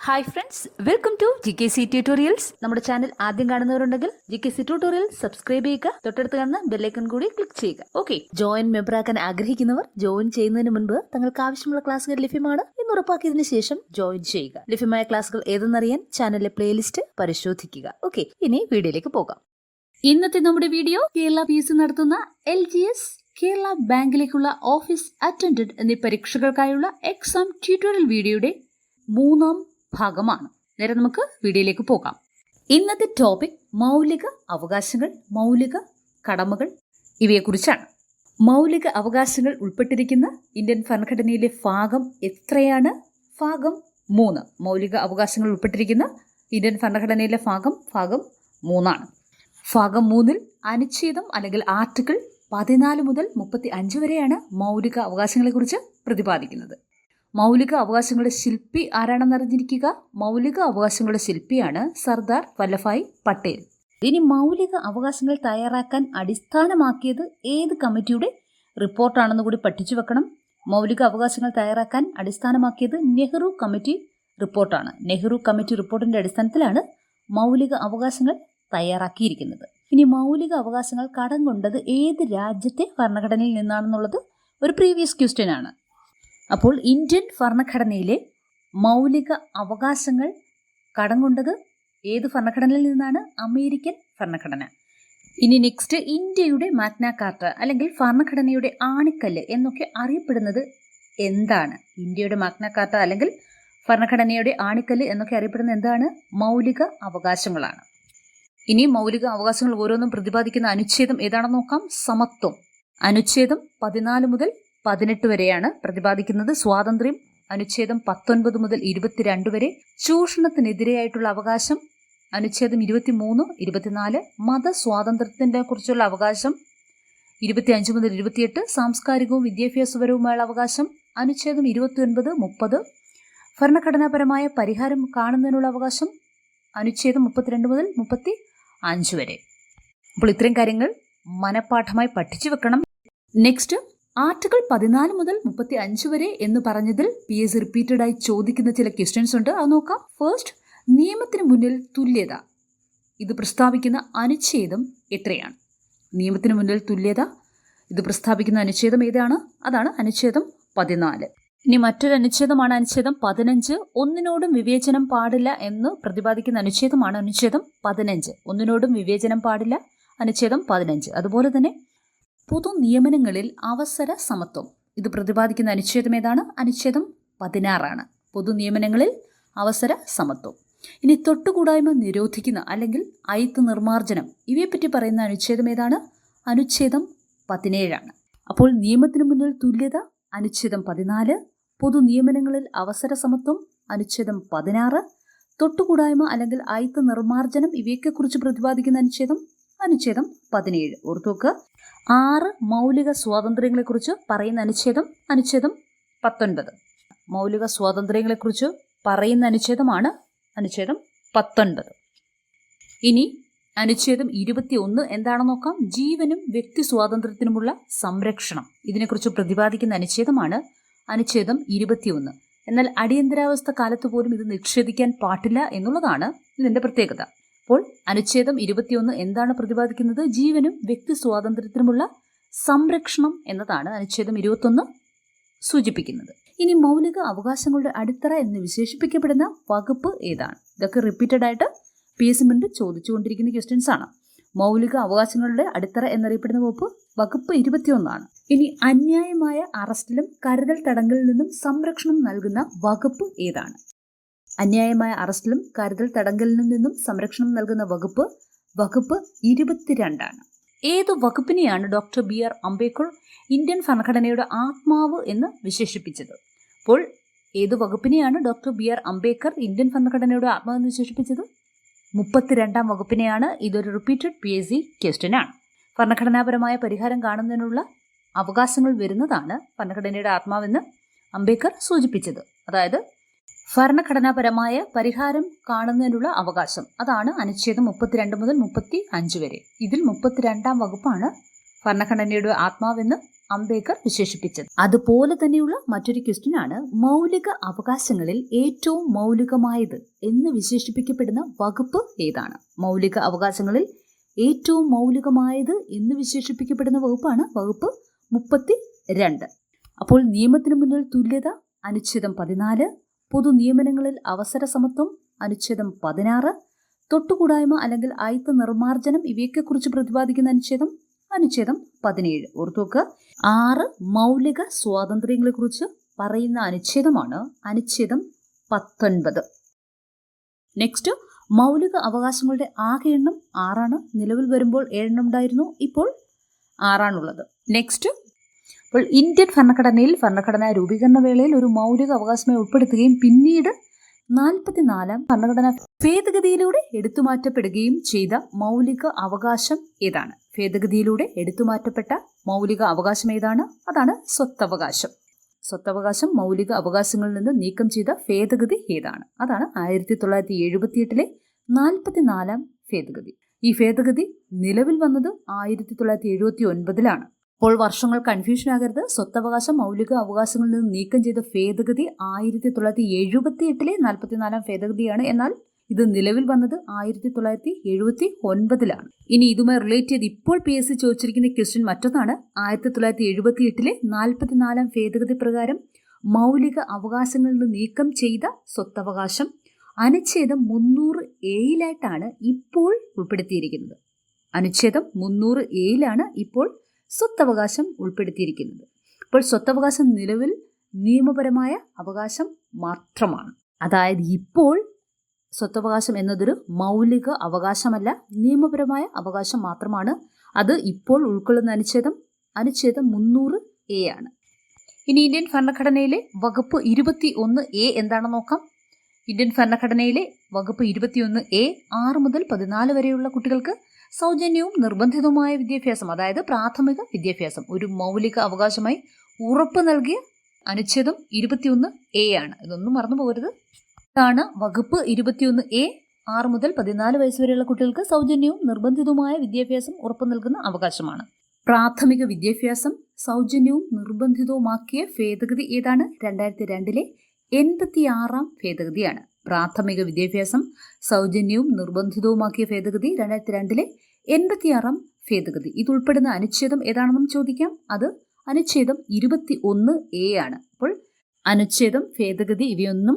Hi friends welcome to G K C tutorials നമ്മുടെ channel ആദ്യം കാണുന്നവരുണ്ടെങ്കിൽ G K C tutorial subscribe ചെയ്യുക തൊട്ടടുത്ത് കാണുന്ന ബെല്ലൈക്കൺ കൂടി ക്ലിക്ക് ചെയ്യുക. ഓക്കെ ജോയിൻ മെമ്പർ ആക്കാൻ ആഗ്രഹിക്കുന്നവർ ജോയിൻ ചെയ്യുന്നതിന് മുൻപ് തങ്ങൾക്ക് ആവശ്യമുള്ള ക്ലാസ്സുകൾ ലഭ്യമാണ് എന്ന് ഉറപ്പാക്കിയതിനു ശേഷം ജോയിൻ ചെയ്യുക. ലഭ്യമായ ക്ലാസ്സുകൾ ഏതെന്നറിയാൻ ചാനലിലെ പ്ലേലിസ്റ്റ് പരിശോധിക്കുക. ഓക്കെ ഇനി വീഡിയോയിലേക്ക് പോകാം. ഇന്നത്തെ നമ്മുടെ വീഡിയോ കേരള പി എസ് നടത്തുന്ന എൽ ജി എസ് കേരള ബാങ്കിലേക്കുള്ള ഓഫീസ് അറ്റൻഡന്റ് എന്നീ പരീക്ഷകൾക്കായുള്ള എക്സാം ട്യൂട്ടോറിയൽ വീഡിയോയുടെ മൂന്നാം ഭാഗമാണ്. നേരെ നമുക്ക് വീഡിയോയിലേക്ക് പോകാം. ഇന്നത്തെ ടോപ്പിക് മൗലിക അവകാശങ്ങൾ മൗലിക കടമകൾ ഇവയെക്കുറിച്ചാണ്. മൗലിക അവകാശങ്ങൾ ഉൾപ്പെട്ടിരിക്കുന്ന ഇന്ത്യൻ ഭരണഘടനയിലെ ഭാഗം എത്രയാണ്? ഭാഗം മൂന്ന്. മൗലിക അവകാശങ്ങൾ ഉൾപ്പെട്ടിരിക്കുന്ന ഇന്ത്യൻ ഭരണഘടനയിലെ ഭാഗം ഭാഗം മൂന്നാണ്. ഭാഗം മൂന്നിൽ അനുച്ഛേദം അല്ലെങ്കിൽ ആർട്ടിക്കിൾ പതിനാല് മുതൽ മുപ്പത്തി അഞ്ച് വരെയാണ് മൗലിക അവകാശങ്ങളെക്കുറിച്ച് പ്രതിപാദിക്കുന്നത്. മൗലിക അവകാശങ്ങളുടെ ശില്പി ആരാണെന്നറിഞ്ഞിരിക്കുക മൗലിക അവകാശങ്ങളുടെ ശില്പിയാണ് സർദാർ വല്ലഭായ് പട്ടേൽ. ഇനി മൗലിക അവകാശങ്ങൾ തയ്യാറാക്കാൻ അടിസ്ഥാനമാക്കിയത് ഏത് കമ്മിറ്റിയുടെ റിപ്പോർട്ടാണെന്ന് കൂടി പഠിച്ചു വെക്കണം. മൗലിക അവകാശങ്ങൾ തയ്യാറാക്കാൻ അടിസ്ഥാനമാക്കിയത് നെഹ്റു കമ്മിറ്റി റിപ്പോർട്ടാണ്. നെഹ്റു കമ്മിറ്റി റിപ്പോർട്ടിന്റെ അടിസ്ഥാനത്തിലാണ് മൗലിക അവകാശങ്ങൾ തയ്യാറാക്കിയിരിക്കുന്നത്. ഇനി മൗലിക അവകാശങ്ങൾ കടം കൊണ്ടത് ഏത് രാജ്യത്തെ ഭരണഘടനയിൽ നിന്നാണെന്നുള്ളത് ഒരു പ്രീവിയസ് ക്വസ്റ്റ്യൻ ആണ്. അപ്പോൾ ഇന്ത്യൻ ഭരണഘടനയിലെ മൗലിക അവകാശങ്ങൾ കടം കൊണ്ടത് ഏത് ഭരണഘടനയിൽ നിന്നാണ്? അമേരിക്കൻ ഭരണഘടന. ഇനി നെക്സ്റ്റ് ഇന്ത്യയുടെ മാഗ്നാകാർട്ട അല്ലെങ്കിൽ ഭരണഘടനയുടെ ആണിക്കല്ല് എന്നൊക്കെ അറിയപ്പെടുന്നത് എന്താണ്? ഇന്ത്യയുടെ മാഗ്നാകാർട്ട അല്ലെങ്കിൽ ഭരണഘടനയുടെ ആണിക്കല്ല് എന്നൊക്കെ അറിയപ്പെടുന്നത് എന്താണ്? മൗലിക അവകാശങ്ങളാണ്. ഇനി മൗലിക അവകാശങ്ങൾ ഓരോന്നും പ്രതിപാദിക്കുന്ന അനുച്ഛേദം ഏതാണെന്ന് നോക്കാം? സമത്വം. അനുച്ഛേദം പതിനാല് മുതൽ പതിനെട്ട് വരെയാണ് പ്രതിപാദിക്കുന്നത്. സ്വാതന്ത്ര്യം അനുച്ഛേദം പത്തൊൻപത് മുതൽ ഇരുപത്തിരണ്ട് വരെ. ചൂഷണത്തിനെതിരെയായിട്ടുള്ള അവകാശം അനുച്ഛേദം ഇരുപത്തിമൂന്ന് ഇരുപത്തിനാല്. മതസ്വാതന്ത്ര്യത്തിനെ കുറിച്ചുള്ള അവകാശം ഇരുപത്തിയഞ്ച് മുതൽ ഇരുപത്തിയെട്ട്. സാംസ്കാരികവും വിദ്യാഭ്യാസപരവുമായുള്ള അവകാശം അനുച്ഛേദം ഇരുപത്തിയൊൻപത് മുപ്പത്. ഭരണഘടനാപരമായ പരിഹാരം കാണുന്നതിനുള്ള അവകാശം അനുച്ഛേദം മുപ്പത്തിരണ്ട് മുതൽ മുപ്പത്തി അഞ്ച് വരെ. അപ്പോൾ ഇത്രയും കാര്യങ്ങൾ മനഃപ്പാഠമായി പഠിച്ചു വെക്കണം. നെക്സ്റ്റ് ആർട്ടിക്കിൾ പതിനാല് മുതൽ മുപ്പത്തി അഞ്ച് വരെ എന്ന് പറഞ്ഞതിൽ പി എസ് റിപ്പീറ്റഡ് ആയി ചോദിക്കുന്ന ചില ക്വസ്റ്റ്യൻസ് ഉണ്ട്. അത് നോക്കാം. ഫസ്റ്റ് നിയമത്തിന് മുന്നിൽ തുല്യത. ഇത് പ്രസ്താവിക്കുന്ന അനുച്ഛേദം എത്രയാണ്? നിയമത്തിന് മുന്നിൽ തുല്യത ഇത് പ്രസ്താവിക്കുന്ന അനുച്ഛേദം ഏതാണ്? അതാണ് അനുച്ഛേദം പതിനാല്. ഇനി മറ്റൊരു അനുച്ഛേദമാണ് അനുച്ഛേദം പതിനഞ്ച്. ഒന്നിനോടും വിവേചനം പാടില്ല എന്ന് പ്രതിപാദിക്കുന്ന അനുച്ഛേദമാണ് അനുച്ഛേദം പതിനഞ്ച്. ഒന്നിനോടും വിവേചനം പാടില്ല അനുച്ഛേദം പതിനഞ്ച്. അതുപോലെ തന്നെ പൊതു നിയമനങ്ങളിൽ അവസര സമത്വം ഇത് പ്രതിപാദിക്കുന്ന അനുച്ഛേദം ഏതാണ്? അനുച്ഛേദം പതിനാറാണ്. പൊതു നിയമനങ്ങളിൽ അവസര സമത്വം ഇനി തൊട്ടുകൂടായ്മ നിരോധിക്കുന്ന അല്ലെങ്കിൽ അയിത്ത് നിർമ്മാർജനം ഇവയെപ്പറ്റി പറയുന്ന അനുച്ഛേദം ഏതാണ്? അനുച്ഛേദം പതിനേഴാണ്. അപ്പോൾ നിയമത്തിന് മുന്നിൽ തുല്യത അനുച്ഛേദം പതിനാല് പൊതു നിയമനങ്ങളിൽ അവസര സമത്വം അനുച്ഛേദം പതിനാറ് തൊട്ടുകൂടായ്മ അല്ലെങ്കിൽ അയിത്ത് നിർമ്മാർജനം ഇവയൊക്കെക്കുറിച്ച് പ്രതിപാദിക്കുന്ന അനുച്ഛേദം അനുച്ഛേദം പതിനേഴ്. ഓർത്തുവെക്കുക ആറ് മൗലിക സ്വാതന്ത്ര്യങ്ങളെക്കുറിച്ച് പറയുന്ന അനുച്ഛേദം അനുച്ഛേദം പത്തൊൻപത്. മൗലിക സ്വാതന്ത്ര്യങ്ങളെക്കുറിച്ച് പറയുന്ന അനുച്ഛേദമാണ് അനുച്ഛേദം പത്തൊൻപത്. ഇനി അനുച്ഛേദം ഇരുപത്തി ഒന്ന് എന്താണെന്ന് നോക്കാം. ജീവനും വ്യക്തി സ്വാതന്ത്ര്യത്തിനുമുള്ള സംരക്ഷണം. ഇതിനെക്കുറിച്ച് പ്രതിപാദിക്കുന്ന അനുച്ഛേദമാണ് അനുച്ഛേദം ഇരുപത്തിയൊന്ന്. എന്നാൽ അടിയന്തരാവസ്ഥ കാലത്ത് പോലും ഇത് നിഷേധിക്കാൻ പാടില്ല എന്നുള്ളതാണ് ഇതിന്റെ പ്രത്യേകത. അപ്പോൾ അനുച്ഛേദം ഇരുപത്തിയൊന്ന് എന്താണ് പ്രതിപാദിക്കുന്നത്? ജീവനും വ്യക്തി സ്വാതന്ത്ര്യത്തിനുമുള്ള സംരക്ഷണം എന്നതാണ് അനുച്ഛേദം ഇരുപത്തൊന്ന് സൂചിപ്പിക്കുന്നത്. ഇനി മൗലിക അവകാശങ്ങളുടെ അടിത്തറ എന്ന് വിശേഷിപ്പിക്കപ്പെടുന്ന വകുപ്പ് ഏതാണ്? ഇതൊക്കെ റിപ്പീറ്റഡ് ആയിട്ട് പി എസ് മുൻപ് ചോദിച്ചുകൊണ്ടിരിക്കുന്ന ക്വസ്റ്റ്യൻസ് ആണ്. മൗലിക അവകാശങ്ങളുടെ അടിത്തറ എന്നറിയപ്പെടുന്ന വകുപ്പ് വകുപ്പ് ഇരുപത്തിയൊന്നാണ്. ഇനി അന്യായമായ അറസ്റ്റിലും കരുതൽ തടങ്കലിൽ നിന്നും സംരക്ഷണം നൽകുന്ന വകുപ്പ് ഏതാണ്? അന്യായമായ അറസ്റ്റിലും കരുതൽ തടങ്കലിനും നിന്നും സംരക്ഷണം നൽകുന്ന വകുപ്പ് വകുപ്പ് ഇരുപത്തിരണ്ടാണ്. ഏത് വകുപ്പിനെയാണ് doctor B R Ambedkar Indian ഭരണഘടനയുടെ ആത്മാവ് എന്ന് വിശേഷിപ്പിച്ചത്? അപ്പോൾ ഏത് വകുപ്പിനെയാണ് doctor B R Ambedkar Indian ഭരണഘടനയുടെ ആത്മാവ് എന്ന് വിശേഷിപ്പിച്ചത്? മുപ്പത്തിരണ്ടാം വകുപ്പിനെയാണ് ഇതൊരു റിപ്പീറ്റഡ് പി എസ് സി ക്വസ്റ്റ്യനാണ് ഭരണഘടനാപരമായ പരിഹാരം കാണുന്നതിനുള്ള അവകാശങ്ങൾ വരുന്നതാണ് ഭരണഘടനയുടെ ആത്മാവെന്ന് അംബേദ്കർ സൂചിപ്പിച്ചത്. അതായത് ഭരണഘടനാപരമായ പരിഹാരം കാണുന്നതിനുള്ള അവകാശം. അതാണ് അനുച്ഛേദം മുപ്പത്തിരണ്ട് മുതൽ മുപ്പത്തി അഞ്ച് വരെ. ഇതിൽ മുപ്പത്തിരണ്ടാം വകുപ്പാണ് ഭരണഘടനയുടെ ആത്മാവെന്ന് അംബേദ്കർ വിശേഷിപ്പിച്ചത്. അതുപോലെ തന്നെയുള്ള മറ്റൊരു ക്വസ്റ്റ്യൻ ആണ് മൗലിക അവകാശങ്ങളിൽ ഏറ്റവും മൗലികമായത് എന്ന് വിശേഷിപ്പിക്കപ്പെടുന്ന വകുപ്പ് ഏതാണ്? മൗലിക അവകാശങ്ങളിൽ ഏറ്റവും മൗലികമായത് എന്ന് വിശേഷിപ്പിക്കപ്പെടുന്ന വകുപ്പാണ് വകുപ്പ് മുപ്പത്തി രണ്ട് അപ്പോൾ നിയമത്തിന് മുന്നിൽ തുല്യത അനുച്ഛേദം പതിനാല് പൊതു നിയമനങ്ങളിൽ അവസര സമത്വം അനുച്ഛേദം പതിനാറ് തൊട്ടുകൂടായ്മ അല്ലെങ്കിൽ ആയുത്ത നിർമ്മാർജനം ഇവയൊക്കെക്കുറിച്ച് പ്രതിപാദിക്കുന്ന അനുച്ഛേദം അനുച്ഛേദം പതിനേഴ്. ഓർത്തുവെക്കുക ആറ് മൗലിക സ്വാതന്ത്ര്യങ്ങളെക്കുറിച്ച് പറയുന്ന അനുച്ഛേദമാണ് അനുച്ഛേദം പത്തൊൻപത്. നെക്സ്റ്റ് മൗലിക അവകാശങ്ങളുടെ ആകെ എണ്ണം ആറാണ്. നിലവിൽ വരുമ്പോൾ ഏഴെണ്ണം ഉണ്ടായിരുന്നു. ഇപ്പോൾ ആറാണുള്ളത്. നെക്സ്റ്റ് അപ്പോൾ ഇന്ത്യൻ ഭരണഘടനയിൽ ഭരണഘടനാ രൂപീകരണ വേളയിൽ ഒരു മൗലിക അവകാശമായി ഉൾപ്പെടുത്തുകയും പിന്നീട് നാൽപ്പത്തിനാലാം ഭരണഘടനാ ഭേദഗതിയിലൂടെ എടുത്തുമാറ്റപ്പെടുകയും ചെയ്ത മൗലിക അവകാശം ഏതാണ്? ഭേദഗതിയിലൂടെ എടുത്തുമാറ്റപ്പെട്ട മൗലിക അവകാശം ഏതാണ്? അതാണ് സ്വത്തവകാശം. സ്വത്തവകാശം മൗലിക അവകാശങ്ങളിൽ നിന്ന് നീക്കം ചെയ്ത ഭേദഗതി ഏതാണ്? അതാണ് ആയിരത്തി തൊള്ളായിരത്തി എഴുപത്തിയെട്ടിലെ നാൽപ്പത്തിനാലാം ഭേദഗതി. ഈ ഭേദഗതി നിലവിൽ വന്നത് ആയിരത്തി തൊള്ളായിരത്തി എഴുപത്തി ഒൻപതിലാണ് അപ്പോൾ വർഷങ്ങൾ കൺഫ്യൂഷൻ ആകരുത്. സ്വത്തവകാശം മൗലിക അവകാശങ്ങളിൽ നിന്ന് നീക്കം ചെയ്ത ഭേദഗതി ആയിരത്തി തൊള്ളായിരത്തി എഴുപത്തി എട്ടിലെ നാൽപ്പത്തിനാലാം ഭേദഗതിയാണ്. എന്നാൽ ഇത് നിലവിൽ വന്നത് ആയിരത്തി തൊള്ളായിരത്തി എഴുപത്തി ഒൻപതിലാണ് ഇനി ഇതുമായി റിലേറ്റ് ചെയ്ത് ഇപ്പോൾ പി എസ് സി ചോദിച്ചിരിക്കുന്ന ക്വസ്റ്റ്യൻ മറ്റൊന്നാണ്. ആയിരത്തി തൊള്ളായിരത്തി എഴുപത്തി എട്ടിലെ നാൽപ്പത്തിനാലാം ഭേദഗതി പ്രകാരം മൗലിക അവകാശങ്ങളിൽ നിന്ന് നീക്കം ചെയ്ത സ്വത്തവകാശം അനുച്ഛേദം മുന്നൂറ് എയിലായിട്ടാണ് ഇപ്പോൾ ഉൾപ്പെടുത്തിയിരിക്കുന്നത്. അനുച്ഛേദം മുന്നൂറ് എയിലാണ് ഇപ്പോൾ സ്വത്തവകാശം ഉൾപ്പെടുത്തിയിരിക്കുന്നത്. ഇപ്പോൾ സ്വത്തവകാശം നിലവിൽ നിയമപരമായ അവകാശം മാത്രമാണ്. അതായത് ഇപ്പോൾ സ്വത്തവകാശം എന്നതൊരു മൗലിക അവകാശമല്ല നിയമപരമായ അവകാശം മാത്രമാണ്. അത് ഇപ്പോൾ ഉൾക്കൊള്ളുന്ന അനുച്ഛേദം അനുച്ഛേദം മുന്നൂറ് എ ആണ്. ഇനി ഇന്ത്യൻ ഭരണഘടനയിലെ വകുപ്പ് ഇരുപത്തി ഒന്ന് എ എന്താണെന്ന് നോക്കാം? ഇന്ത്യൻ ഭരണഘടനയിലെ വകുപ്പ് ഇരുപത്തിയൊന്ന് എ ആറ് മുതൽ പതിനാല് വരെയുള്ള കുട്ടികൾക്ക് സൗജന്യവും നിർബന്ധിതവുമായ വിദ്യാഭ്യാസം അതായത് പ്രാഥമിക വിദ്യാഭ്യാസം ഒരു മൗലിക അവകാശമായി ഉറപ്പ് നൽകിയ അനുച്ഛേദം ഇരുപത്തിയൊന്ന് എ ആണ്. ഇതൊന്നും മറന്നു പോകരുത്. ഇതാണ് വകുപ്പ് ഇരുപത്തിയൊന്ന് എ ആറ് മുതൽ പതിനാല് വയസ്സ് വരെയുള്ള കുട്ടികൾക്ക് സൗജന്യവും നിർബന്ധിതവുമായ വിദ്യാഭ്യാസം ഉറപ്പു നൽകുന്ന അവകാശമാണ്. പ്രാഥമിക വിദ്യാഭ്യാസം സൗജന്യവും നിർബന്ധിതവുമാക്കിയ ഭേദഗതി ഏതാണ്? രണ്ടായിരത്തി രണ്ടിലെ എൺപത്തിയാറാം ഭേദഗതിയാണ്. പ്രാഥമിക വിദ്യാഭ്യാസം സൗജന്യവും നിർബന്ധിതവുമാക്കിയ ഭേദഗതി രണ്ടായിരത്തി രണ്ടിലെ എൺപത്തിയാറാം ഭേദഗതി. ഇതുൾപ്പെടുന്ന അനുച്ഛേദം ഏതാണെന്നും ചോദിക്കാം. അത് അനുച്ഛേദം ഇരുപത്തി ഒന്ന് എ ആണ്. അപ്പോൾ അനുച്ഛേദം ഭേദഗതി ഇവയൊന്നും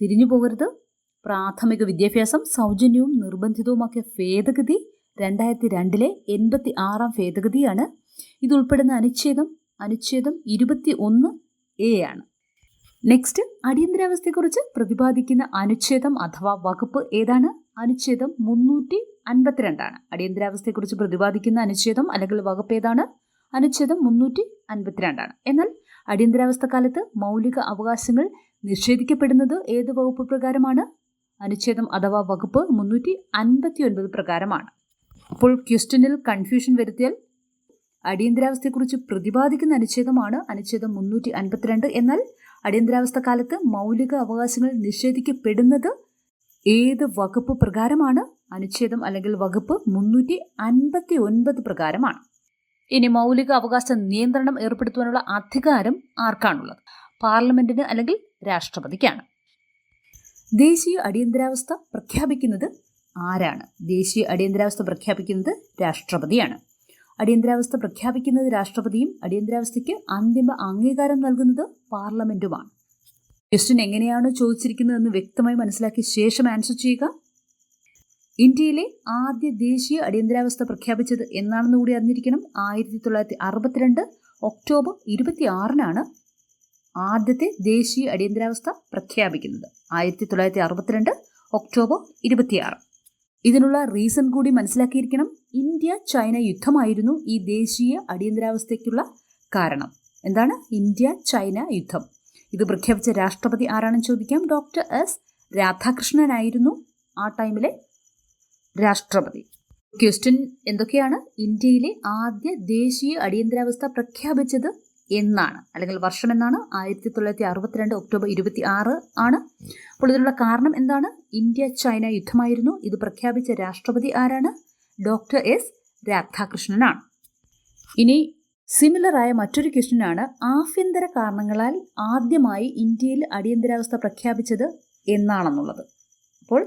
തിരിഞ്ഞു പോകരുത്. പ്രാഥമിക വിദ്യാഭ്യാസം സൗജന്യവും നിർബന്ധിതവുമാക്കിയ ഭേദഗതി രണ്ടായിരത്തി രണ്ടിലെ എൺപത്തി ആറാം ഭേദഗതിയാണ് ഇതുൾപ്പെടുന്ന അനുച്ഛേദം അനുച്ഛേദം ഇരുപത്തി ഒന്ന് എ ആണ്. നെക്സ്റ്റ് അടിയന്തരാവസ്ഥയെക്കുറിച്ച് പ്രതിപാദിക്കുന്ന അനുച്ഛേദം അഥവാ വകുപ്പ് ഏതാണ്? അനുച്ഛേദം മുന്നൂറ്റി അൻപത്തിരണ്ടാണ് അടിയന്തരാവസ്ഥയെക്കുറിച്ച് പ്രതിപാദിക്കുന്ന അനുച്ഛേദം അല്ലെങ്കിൽ വകുപ്പ് ഏതാണ്? അനുച്ഛേദം മുന്നൂറ്റി അൻപത്തിരണ്ടാണ് എന്നാൽ അടിയന്തരാവസ്ഥ കാലത്ത് മൗലിക അവകാശങ്ങൾ നിഷേധിക്കപ്പെടുന്നത് ഏത് വകുപ്പ് പ്രകാരമാണ്? അനുച്ഛേദം അഥവാ വകുപ്പ് മുന്നൂറ്റി അൻപത്തി ഒൻപത് പ്രകാരമാണ്. അപ്പോൾ ക്വസ്റ്റ്യനിൽ കൺഫ്യൂഷൻ വരുത്തിയാൽ അടിയന്തരാവസ്ഥയെക്കുറിച്ച് പ്രതിപാദിക്കുന്ന അനുച്ഛേദമാണ് അനുച്ഛേദം മുന്നൂറ്റി അൻപത്തിരണ്ട് എന്നാൽ അടിയന്തരാവസ്ഥ കാലത്ത് മൗലിക അവകാശങ്ങൾ നിഷേധിക്കപ്പെടുന്നത് ഏത് വകുപ്പ് പ്രകാരമാണ്? അനുച്ഛേദം അല്ലെങ്കിൽ വകുപ്പ് മുന്നൂറ്റി അൻപത്തി ഒൻപത് പ്രകാരമാണ്. ഇനി മൗലിക അവകാശ നിയന്ത്രണം ഏർപ്പെടുത്തുവാനുള്ള അധികാരം ആർക്കാണുള്ളത്? പാർലമെന്റിന് അല്ലെങ്കിൽ രാഷ്ട്രപതിക്കാണ്. ദേശീയ അടിയന്തരാവസ്ഥ പ്രഖ്യാപിക്കുന്നത് ആരാണ്? ദേശീയ അടിയന്തരാവസ്ഥ പ്രഖ്യാപിക്കുന്നത് രാഷ്ട്രപതിയാണ്. അടിയന്തരാവസ്ഥ പ്രഖ്യാപിക്കുന്നത് രാഷ്ട്രപതിയും അടിയന്തരാവസ്ഥയ്ക്ക് അന്തിമ അംഗീകാരം നൽകുന്നത് പാർലമെന്റുമാണ്. ക്വസ്റ്റ്യൻ എങ്ങനെയാണ് ചോദിച്ചിരിക്കുന്നതെന്ന് വ്യക്തമായി മനസ്സിലാക്കിയ ശേഷം ആൻസർ ചെയ്യുക. ഇന്ത്യയിലെ ആദ്യ ദേശീയ അടിയന്തരാവസ്ഥ പ്രഖ്യാപിച്ചത് എന്നാണെന്ന് കൂടി അറിഞ്ഞിരിക്കണം. ആയിരത്തി തൊള്ളായിരത്തി അറുപത്തിരണ്ട് ഒക്ടോബർ ഇരുപത്തി ആറിനാണ് ആദ്യത്തെ ദേശീയ അടിയന്തരാവസ്ഥ പ്രഖ്യാപിക്കുന്നത്. ആയിരത്തി തൊള്ളായിരത്തി അറുപത്തിരണ്ട് ഒക്ടോബർ ഇരുപത്തിയാറ്. ഇതിനുള്ള റീസൺ കൂടി മനസ്സിലാക്കിയിരിക്കണം. ഇന്ത്യ ചൈന യുദ്ധമായിരുന്നു ഈ ദേശീയ അടിയന്തരാവസ്ഥയ്ക്കുള്ള കാരണം. എന്താണ്? ഇന്ത്യ ചൈന യുദ്ധം. ഇത് പ്രഖ്യാപിച്ച രാഷ്ട്രപതി ആരാണെന്ന് ചോദിക്കാം. ഡോക്ടർ എസ് രാധാകൃഷ്ണനായിരുന്നു ആ ടൈമിലെ രാഷ്ട്രപതി. ക്വസ്റ്റ്യൻ എന്തൊക്കെയാണ്? ഇന്ത്യയിലെ ആദ്യ ദേശീയ അടിയന്തരാവസ്ഥ പ്രഖ്യാപിച്ചത് എന്നാണ്. അല്ലെങ്കിൽ വർഷം എന്നാണ്? ആയിരത്തി തൊള്ളായിരത്തി അറുപത്തിരണ്ട് ഒക്ടോബർ ഇരുപത്തി ആറ് ആണ്. അപ്പോൾ ഇതിനുള്ള കാരണം എന്താണ്? ഇന്ത്യ ചൈന യുദ്ധമായിരുന്നു. ഇത് പ്രഖ്യാപിച്ച രാഷ്ട്രപതി ആരാണ്? Doctor S. രാധാകൃഷ്ണനാണ് ഇനി സിമിലറായ മറ്റൊരു ക്വസ്റ്റ്യനാണ് ആഭ്യന്തര കാരണങ്ങളാൽ ആദ്യമായി ഇന്ത്യയിൽ അടിയന്തരാവസ്ഥ പ്രഖ്യാപിച്ചത് എന്നാണെന്നുള്ളത്. അപ്പോൾ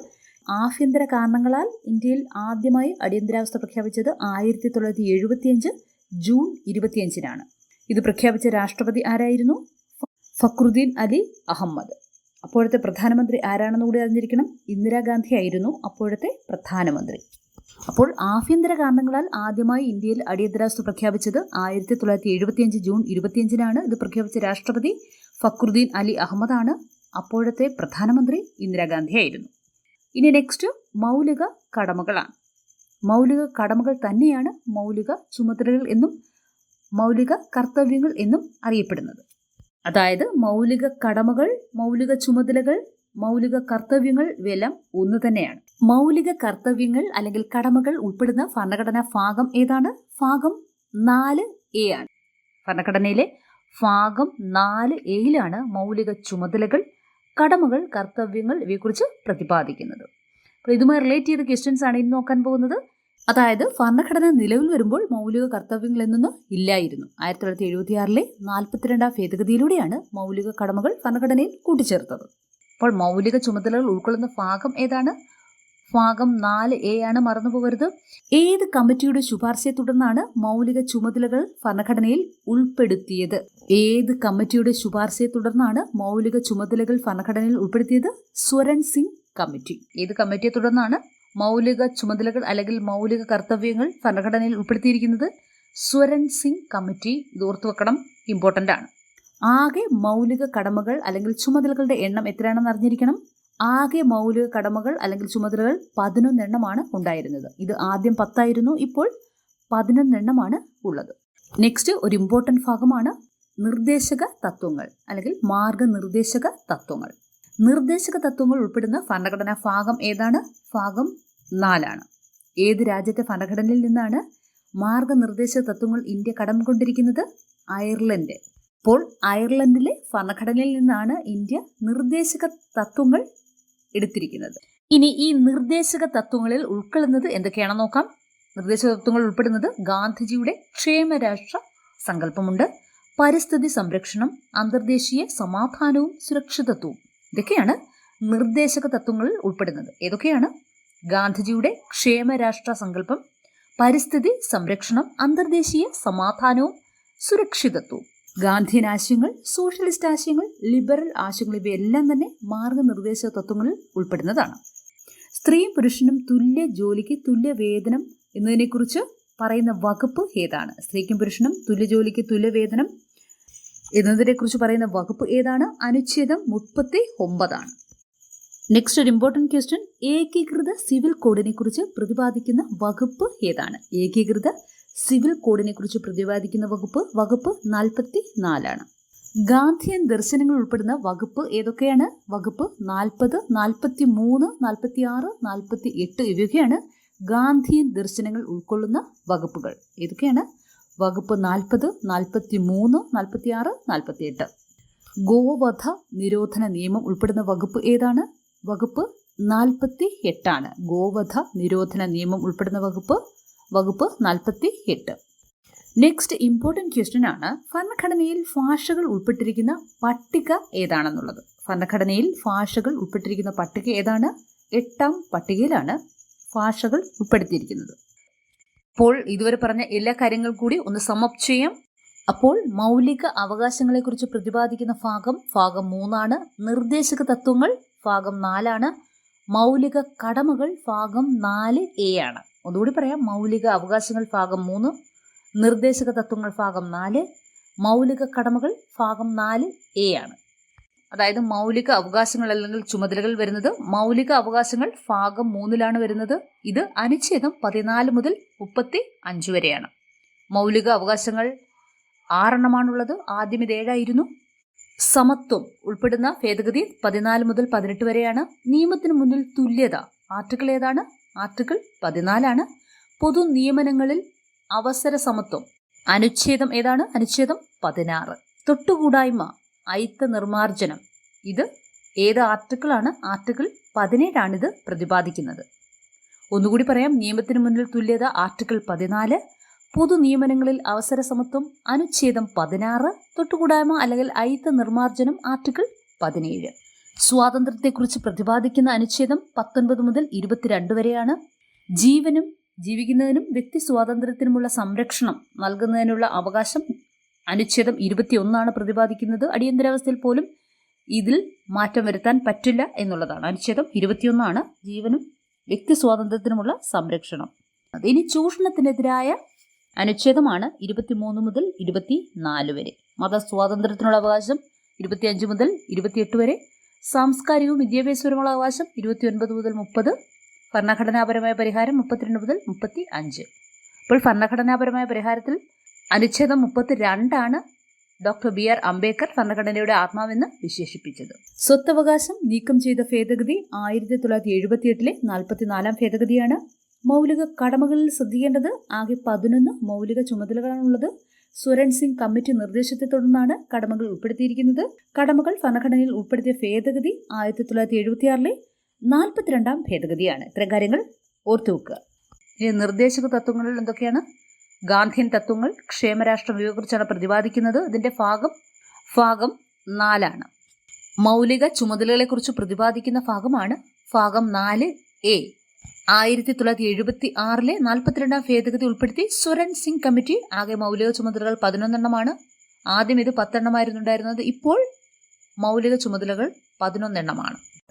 ആഭ്യന്തര കാരണങ്ങളാൽ ഇന്ത്യയിൽ ആദ്യമായി അടിയന്തരാവസ്ഥ പ്രഖ്യാപിച്ചത് ആയിരത്തി തൊള്ളായിരത്തി എഴുപത്തിയഞ്ച് ജൂൺ ഇരുപത്തിയഞ്ചിനാണ്. ഇത് പ്രഖ്യാപിച്ച രാഷ്ട്രപതി ആരായിരുന്നു? ഫക്രുദ്ദീൻ അലി അഹമ്മദ്. അപ്പോഴത്തെ പ്രധാനമന്ത്രി ആരാണെന്ന് കൂടി അറിഞ്ഞിരിക്കണം. ഇന്ദിരാഗാന്ധി ആയിരുന്നു അപ്പോഴത്തെ പ്രധാനമന്ത്രി. അപ്പോൾ ആഭ്യന്തര കാരണങ്ങളാൽ ആദ്യമായി ഇന്ത്യയിൽ അടിയന്തരാവസ്ഥ പ്രഖ്യാപിച്ചത് ആയിരത്തി തൊള്ളായിരത്തി എഴുപത്തിയഞ്ച് ജൂൺ ഇരുപത്തിയഞ്ചിനാണ്. ഇത് പ്രഖ്യാപിച്ച രാഷ്ട്രപതി ഫക്രുദ്ദീൻ അലി അഹമ്മദാണ് അപ്പോഴത്തെ പ്രധാനമന്ത്രി ഇന്ദിരാഗാന്ധി ആയിരുന്നു. ഇനി നെക്സ്റ്റ് മൗലിക കടമകളാണ്. മൗലിക കടമകൾ തന്നെയാണ് മൗലിക ചുമതലകൾ എന്നും മൗലിക കർത്തവ്യങ്ങൾ എന്നും അറിയപ്പെടുന്നത്. അതായത് മൗലിക കടമകൾ മൗലിക ചുമതലകൾ മൗലിക കർത്തവ്യങ്ങൾ ഇവയെല്ലാം ഒന്ന് തന്നെയാണ്. മൗലിക കർത്തവ്യങ്ങൾ അല്ലെങ്കിൽ കടമകൾ ഉൾപ്പെടുന്ന ഭരണഘടനാ ഭാഗം ഏതാണ്? ഭാഗം നാല് എ ആണ്. ഭരണഘടനയിലെ ഭാഗം നാല് എയിലാണ് മൗലിക ചുമതലകൾ കടമകൾ കർത്തവ്യങ്ങൾ ഇവയെക്കുറിച്ച് പ്രതിപാദിക്കുന്നത്. അപ്പോൾ ഇതുമായി റിലേറ്റ് ചെയ്ത ക്വസ്റ്റ്യൻസ് ആണ് ഇന്ന് നോക്കാൻ പോകുന്നത്. അതായത് ഭരണഘടന നിലവിൽ വരുമ്പോൾ മൗലിക കർത്തവ്യങ്ങളെന്നൊന്നും ഇല്ലായിരുന്നു. ആയിരത്തി തൊള്ളായിരത്തി എഴുപത്തി ആറിലെ നാൽപ്പത്തിരണ്ടാം ഭേദഗതിയിലൂടെയാണ് മൗലിക കടമകൾ ഭരണഘടനയിൽ കൂട്ടിച്ചേർത്തത്. അപ്പോൾ മൗലിക ചുമതലകൾ ഉൾക്കൊള്ളുന്ന ഭാഗം ഏതാണ്? ഭാഗം നാല് എ ആണ് മറന്നുപോകരുത്. ഏത് കമ്മിറ്റിയുടെ ശുപാർശയെ തുടർന്നാണ് മൗലിക ചുമതലകൾ ഭരണഘടനയിൽ ഉൾപ്പെടുത്തിയത്? ഏത് കമ്മിറ്റിയുടെ ശുപാർശയെ തുടർന്നാണ് മൗലിക ചുമതലകൾ ഭരണഘടനയിൽ ഉൾപ്പെടുത്തിയത്? സ്വരൺ സിംഗ് കമ്മിറ്റി. ഏത് കമ്മിറ്റിയെ തുടർന്നാണ്? മൗലിക ചുമതലകൾ അല്ലെങ്കിൽ മൗലിക കർത്തവ്യങ്ങൾ ഭരണഘടനയിൽ ഉൾപ്പെടുത്തിയിരിക്കുന്നത് സ്വരൺ സിംഗ് കമ്മിറ്റി ഇത് ഓർത്തു ഇമ്പോർട്ടന്റ് ആണ്. ആകെ മൗലിക കടമകൾ അല്ലെങ്കിൽ ചുമതലകളുടെ എണ്ണം എത്രയാണെന്ന് അറിഞ്ഞിരിക്കണം? ആകെ മൗലിക കടമകൾ അല്ലെങ്കിൽ ചുമതലകൾ പതിനൊന്നെണ്ണമാണ് ഉണ്ടായിരുന്നത്. ഇത് ആദ്യം പത്തായിരുന്നു ഇപ്പോൾ പതിനൊന്നെണ്ണമാണ് ഉള്ളത്. നെക്സ്റ്റ് ഒരു ഇമ്പോർട്ടന്റ് ഭാഗമാണ് നിർദ്ദേശക തത്വങ്ങൾ അല്ലെങ്കിൽ മാർഗനിർദ്ദേശക തത്വങ്ങൾ. നിർദ്ദേശക തത്വങ്ങൾ ഉൾപ്പെടുന്ന ഭരണഘടനാ ഭാഗം ഏതാണ്? ഭാഗം നാലാണ്. ഏത് രാജ്യത്തെ ഭരണഘടനയിൽ നിന്നാണ് മാർഗനിർദ്ദേശ തത്വങ്ങൾ ഇന്ത്യ കടം കൊണ്ടിരിക്കുന്നത് അയർലൻഡ്. അപ്പോൾ അയർലൻഡിലെ ഭരണഘടനയിൽ നിന്നാണ് ഇന്ത്യ നിർദ്ദേശക തത്വങ്ങൾ എടുത്തിരിക്കുന്നത്. ഇനി ഈ നിർദ്ദേശക തത്വങ്ങളിൽ ഉൾക്കൊള്ളുന്നത് എന്തൊക്കെയാണെന്ന് നോക്കാം. നിർദ്ദേശക തത്വങ്ങൾ ഉൾപ്പെടുന്നത് ഗാന്ധിജിയുടെ ക്ഷേമരാഷ്ട്ര സങ്കല്പമുണ്ട്. പരിസ്ഥിതി സംരക്ഷണം അന്തർദേശീയ സമാധാനവും സുരക്ഷിതത്വവും. ഇതൊക്കെയാണ് നിർദ്ദേശക തത്വങ്ങളിൽ ഉൾപ്പെടുന്നത്. ഏതൊക്കെയാണ്? ഗാന്ധിജിയുടെ ക്ഷേമരാഷ്ട്ര സങ്കല്പം പരിസ്ഥിതി സംരക്ഷണം അന്തർദേശീയ സമാധാനവും സുരക്ഷിതത്വവും. ഗാന്ധിയൻ ആശയങ്ങൾ സോഷ്യലിസ്റ്റ് ആശയങ്ങൾ ലിബറൽ ആശയങ്ങൾ ഇവയെല്ലാം തന്നെ മാർഗനിർദ്ദേശ തത്വങ്ങളിൽ ഉൾപ്പെടുന്നതാണ്. സ്ത്രീയും പുരുഷനും തുല്യ ജോലിക്ക് തുല്യ വേതനം എന്നതിനെക്കുറിച്ച് പറയുന്ന വകുപ്പ് ഏതാണ്? സ്ത്രീക്കും പുരുഷനും തുല്യ ജോലിക്ക് തുല്യ വേതനം എന്നതിനെക്കുറിച്ച് പറയുന്ന വകുപ്പ് ഏതാണ്? അനുച്ഛേദം മുപ്പത്തി ഒമ്പതാണ് നെക്സ്റ്റ് ഒരു ഇമ്പോർട്ടന്റ് ക്വസ്റ്റ്യൻ ഏകീകൃത സിവിൽ കോഡിനെ കുറിച്ച് പ്രതിപാദിക്കുന്ന വകുപ്പ് ഏതാണ്? ഏകീകൃത സിവിൽ കോഡിനെ കുറിച്ച് പ്രതിപാദിക്കുന്ന വകുപ്പ് വകുപ്പ് നാൽപ്പത്തി നാലാണ് ഗാന്ധിയൻ ദർശനങ്ങൾ ഉൾപ്പെടുന്ന വകുപ്പ് ഏതൊക്കെയാണ്? വകുപ്പ് നാൽപ്പത് നാൽപ്പത്തി മൂന്ന് നാൽപ്പത്തി ആറ് നാൽപ്പത്തി എട്ട് ഇവയൊക്കെയാണ് ഗാന്ധിയൻ ദർശനങ്ങൾ ഉൾക്കൊള്ളുന്ന വകുപ്പുകൾ. ഏതൊക്കെയാണ്? വകുപ്പ് നാൽപ്പത് നാൽപ്പത്തി മൂന്ന് നാൽപ്പത്തി ആറ് നാൽപ്പത്തി എട്ട് ഗോവധ നിരോധന നിയമം ഉൾപ്പെടുന്ന വകുപ്പ് ഏതാണ്? വകുപ്പ് നാൽപ്പത്തി എട്ടാണ് ഗോവധ നിരോധന നിയമം ഉൾപ്പെടുന്ന വകുപ്പ് വകുപ്പ് നാൽപ്പത്തി എട്ട് നെക്സ്റ്റ് ഇമ്പോർട്ടന്റ് ക്വസ്റ്റ്യൻ ആണ്. ഭരണഘടനയിൽ ഭാഷകൾ ഉൾപ്പെട്ടിരിക്കുന്ന പട്ടിക ഏതാണെന്നുള്ളത്. ഭരണഘടനയിൽ ഭാഷകൾ ഉൾപ്പെട്ടിരിക്കുന്ന പട്ടിക ഏതാണ്? എട്ടാം പട്ടികയിലാണ് ഭാഷകൾ ഉൾപ്പെടുത്തിയിരിക്കുന്നത്. അപ്പോൾ ഇതുവരെ പറഞ്ഞ എല്ലാ കാര്യങ്ങളും കൂടി ഒന്ന് സമപ്പ് ചെയ്യാം. അപ്പോൾ മൗലിക അവകാശങ്ങളെക്കുറിച്ച് പ്രതിപാദിക്കുന്ന ഭാഗം ഭാഗം മൂന്നാണ്. നിർദ്ദേശക തത്വങ്ങൾ ഭാഗം നാലാണ്. മൗലിക കടമകൾ ഭാഗം നാല് എ ആണ്. ഒന്നുകൂടി പറയാം. മൗലിക അവകാശങ്ങൾ ഭാഗം മൂന്ന്. നിർദ്ദേശക തത്വങ്ങൾ ഭാഗം നാല്. മൗലിക കടമകൾ ഭാഗം നാല് എ ആണ്. അതായത് മൗലിക അവകാശങ്ങൾ അല്ലെങ്കിൽ ചുമതലകൾ വരുന്നത് മൗലിക അവകാശങ്ങൾ ഭാഗം മൂന്നിലാണ് വരുന്നത്. ഇത് അനുച്ഛേദം പതിനാല് മുതൽ മുപ്പത്തി അഞ്ച് വരെയാണ്. മൗലിക അവകാശങ്ങൾ ആറെണ്ണമാണുള്ളത്. ആദ്യം ഇത് ഏഴായിരുന്നു. സമത്വം ഉൾപ്പെടുന്ന ഭേദഗതി പതിനാല് മുതൽ പതിനെട്ട് വരെയാണ്. നിയമത്തിന് മുന്നിൽ തുല്യത ആർട്ടിക്കിൾ ഏതാണ്? ആർട്ടിക്കിൾ പതിനാലാണ്. പൊതു നിയമനങ്ങളിൽ അവസര സമത്വം. അനുച്ഛേദം ഏതാണ്? അനുച്ഛേദം പതിനാറ്. തൊട്ടുകൂടായ്മ അയിത്ത നിർമാർജനം ഇത് ഏത് ആർട്ടിക്കിളാണ്? ആർട്ടിക്കിൾ പതിനേഴാണിത് പ്രതിപാദിക്കുന്നത്. ഒന്നുകൂടി പറയാം നിയമത്തിന് മുന്നിൽ തുല്യത ആർട്ടിക്കിൾ പതിനാല് പൊതു നിയമനങ്ങളിൽ അവസര സമത്വം അനുച്ഛേദം പതിനാറ് തൊട്ടുകൂടായ്മ അല്ലെങ്കിൽ അയിത്ത നിർമാർജനം ആർട്ടിക്കിൾ പതിനേഴ്. സ്വാതന്ത്ര്യത്തെക്കുറിച്ച് പ്രതിപാദിക്കുന്ന അനുച്ഛേദം പത്തൊൻപത് മുതൽ ഇരുപത്തിരണ്ട് വരെയാണ്. ജീവനും ജീവിക്കുന്നതിനും വ്യക്തി സ്വാതന്ത്ര്യത്തിനുമുള്ള സംരക്ഷണം നൽകുന്നതിനുള്ള അവകാശം അനുച്ഛേദം ഇരുപത്തിയൊന്നാണ് പ്രതിപാദിക്കുന്നത്. അടിയന്തരാവസ്ഥയിൽ പോലും ഇതിൽ മാറ്റം വരുത്താൻ പറ്റില്ല എന്നുള്ളതാണ്. അനുച്ഛേദം ഇരുപത്തിയൊന്നാണ് ജീവനും വ്യക്തി സ്വാതന്ത്ര്യത്തിനുമുള്ള സംരക്ഷണം. ഇനി ചൂഷണത്തിനെതിരായ അനുച്ഛേദമാണ് ഇരുപത്തിമൂന്ന് മുതൽ ഇരുപത്തി നാല് വരെ. മതസ്വാതന്ത്ര്യത്തിനുള്ള അവകാശം ഇരുപത്തിയഞ്ച് മുതൽ ഇരുപത്തിയെട്ട് വരെ. സാംസ്കാരികവും വിദ്യാഭ്യാസപരമുള്ള അവകാശം ഇരുപത്തിയൊൻപത് മുതൽ മുപ്പത്. ഭരണഘടനാപരമായ പരിഹാരം മുപ്പത്തിരണ്ട് മുതൽ മുപ്പത്തി അഞ്ച് അപ്പോൾ ഭരണഘടനാപരമായ പരിഹാരത്തിൽ അനുച്ഛേദം മുപ്പത്തി രണ്ടാണ് ഡോക്ടർ ബി ആർ അംബേദ്കർ ഭരണഘടനയുടെ ആത്മാവെന്ന് വിശേഷിപ്പിച്ചത്. സ്വത്തവകാശം നീക്കം ചെയ്ത ഭേദഗതി ആയിരത്തി തൊള്ളായിരത്തി എഴുപത്തിയെട്ടിലെ നാൽപ്പത്തിനാലാം ഭേദഗതിയാണ്. മൗലിക കടമകളിൽ ശ്രദ്ധിക്കേണ്ടത് ആകെ പതിനൊന്ന് മൗലിക ചുമതലകളാണുള്ളത്. സുരൺ സിംഗ് കമ്മിറ്റി നിർദ്ദേശത്തെ തുടർന്നാണ് കടമകൾ ഉൾപ്പെടുത്തിയിരിക്കുന്നത്. കടമകൾ ഭരണഘടനയിൽ ഉൾപ്പെടുത്തിയ ഭേദഗതി ആയിരത്തി തൊള്ളായിരത്തി എഴുപത്തിയാറിലെ നാൽപ്പത്തിരണ്ടാം ഭേദഗതിയാണ്. ഇത്തരം കാര്യങ്ങൾ ഓർത്തുവെക്കുക. നിർദ്ദേശക തത്വങ്ങളിൽ എന്തൊക്കെയാണ്? ഗാന്ധിയൻ തത്വങ്ങൾ ക്ഷേമരാഷ്ട്രം ഇവയെക്കുറിച്ചാണ് പ്രതിപാദിക്കുന്നത്. ഇതിന്റെ ഭാഗം ഭാഗം നാലാണ്. മൗലിക ചുമതലകളെക്കുറിച്ച് പ്രതിപാദിക്കുന്ന ഭാഗമാണ് ഭാഗം നാല് എ. ആയിരത്തി തൊള്ളായിരത്തി എഴുപത്തി ആറിലെ നാൽപ്പത്തിരണ്ടാം ഭേദഗതി ഉൾപ്പെടുത്തി സുരൺ സിംഗ് കമ്മിറ്റി ആകെ മൗലിക ചുമതലകൾ പതിനൊന്നെണ്ണമാണ്. ആദ്യം ഇത് പത്തെണ്ണമായിരുന്നുണ്ടായിരുന്നത്. ഇപ്പോൾ മൗലിക ചുമതലകൾ പതിനൊന്നെണ്ണമാണ്.